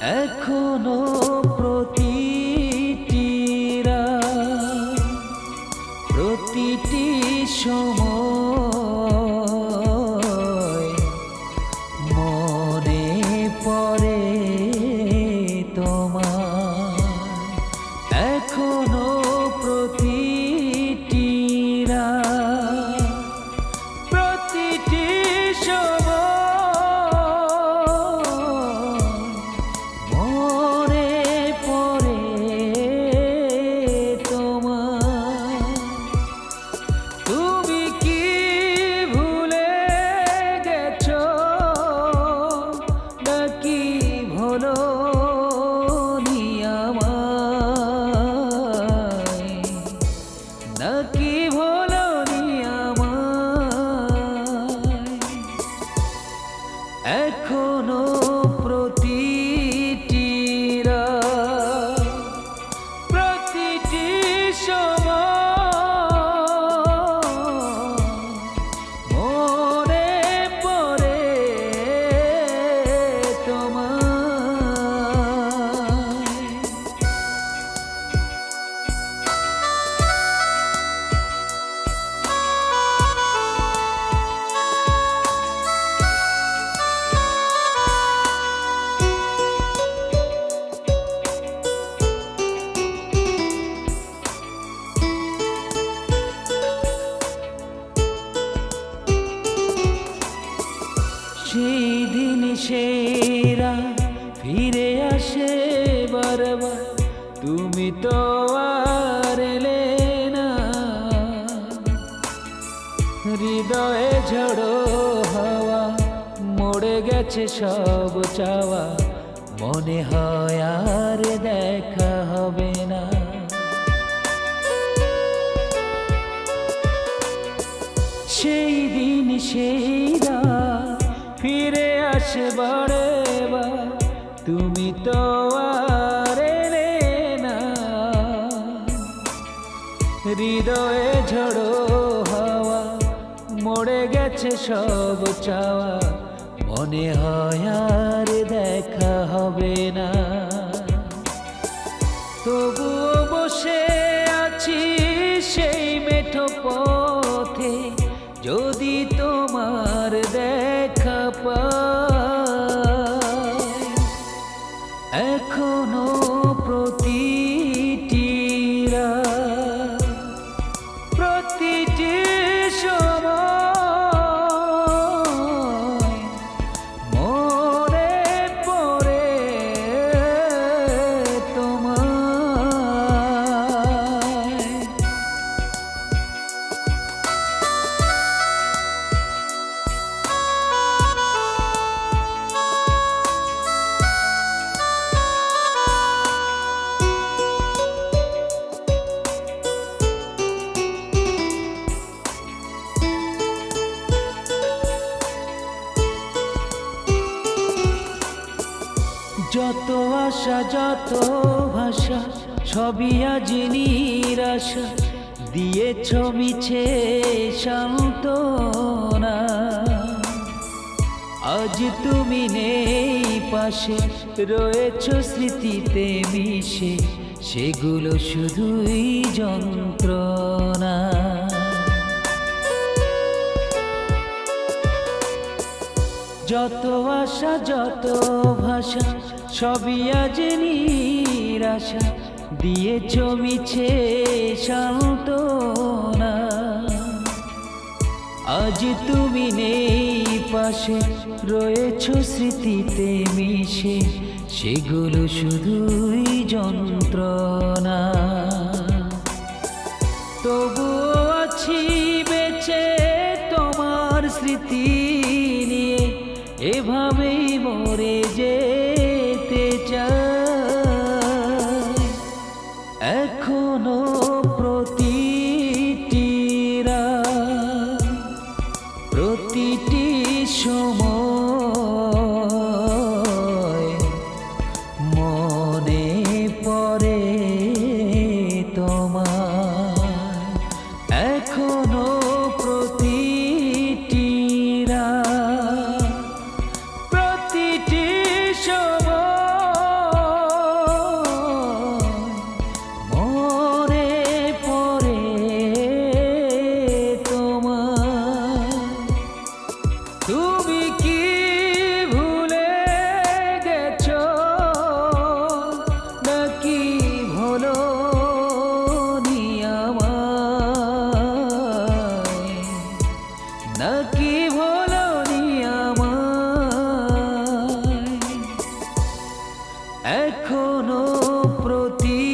এখনও প্রতিটি রাত, প্রতিটি সময় এখনও আসে বারবার, তুমি তো আর এলে না। হৃদয়ে ঝড়ো হাওয়া, মরে গেছে সব চাওয়া। মনে হয় আর দেখা হবে না। সেই দিন, সেই ফিরে আসে তো এলে না। হৃদয়ে ঝড়ো হাওয়া, মরে গেছে সব চাওয়া। মনে হয় আর দেখা হবে না। তবুও বসে আছি সেই মেঠো পথে। যদি আশা যত ভাষা, সবই আজ নিরাশা। দিয়েছ মিছে না আজ তুমি নেই পাশে, রয়েছ স্মৃতিতে মিশে, সেগুলো শুধুই যন্ত্রণা। যত আশা, যত ভাষা, সবই আজ নিরাশা। দিয়েছ মিছে সান্ত্বনা। আজ তুমি নেই পাশে, রয়েছ স্মৃতিতে মিশে, সেগুলো শুধুই যন্ত্রণা। এখনও প্রতি